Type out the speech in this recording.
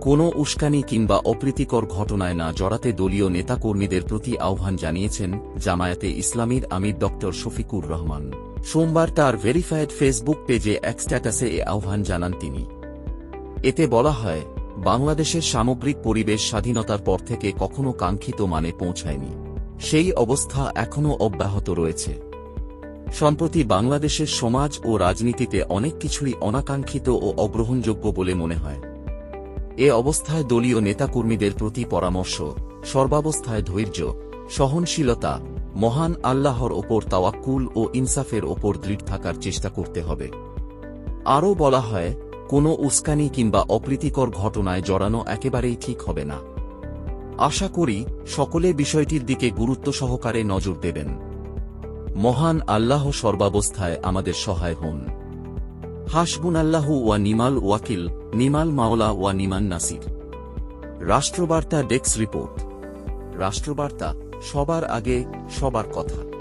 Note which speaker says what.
Speaker 1: কোনো উস্কানি কিংবা অপ্রীতিকর ঘটনায় না জড়াতে দলীয় নেতাকর্মীদের প্রতি আহ্বান জানিয়েছেন জামায়াতে ইসলামীর আমির ড. শফিকুর রহমান। সোমবার তার ভেরিফাইড ফেসবুক পেজে এক স্ট্যাটাসে এ আহ্বান জানান তিনি। এতে বলা হয়, বাংলাদেশের সামগ্রিক পরিবেশ স্বাধীনতার পর থেকে কখনো কাঙ্ক্ষিত মানে পৌঁছায়নি। সেই অবস্থা এখনও অব্যাহত রয়েছে। সম্প্রতি বাংলাদেশের সমাজ ও রাজনীতিতে অনেক কিছুই অনাকাঙ্ক্ষিত ও অগ্রহণযোগ্য বলে মনে হয়। এ অবস্থায় দলীয় নেতাকর্মীদের প্রতি পরামর্শ, সর্বাবস্থায় ধৈর্য, সহনশীলতা, মহান আল্লাহর ওপর তাওয়াক্কুল ও ইনসাফের ওপর দৃঢ় থাকার চেষ্টা করতে হবে। আরও বলা হয়, কোনো উস্কানি কিংবা অপ্রীতিকর ঘটনায় জড়ানো একেবারেই ঠিক হবে না। আশা করি, সকলে বিষয়টির দিকে গুরুত্ব সহকারে নজর দেবেন। মহান আল্লাহ সর্বাবস্থায় আমাদের সহায় হন। হাসবুন আল্লাহু ওয়া নিমাল ওয়াকিল, নিমাল মাওলা ওয়া নিমান Nasir. Rashtrabarta desk report. Rashtrabarta, সবার আগে সবার কথা।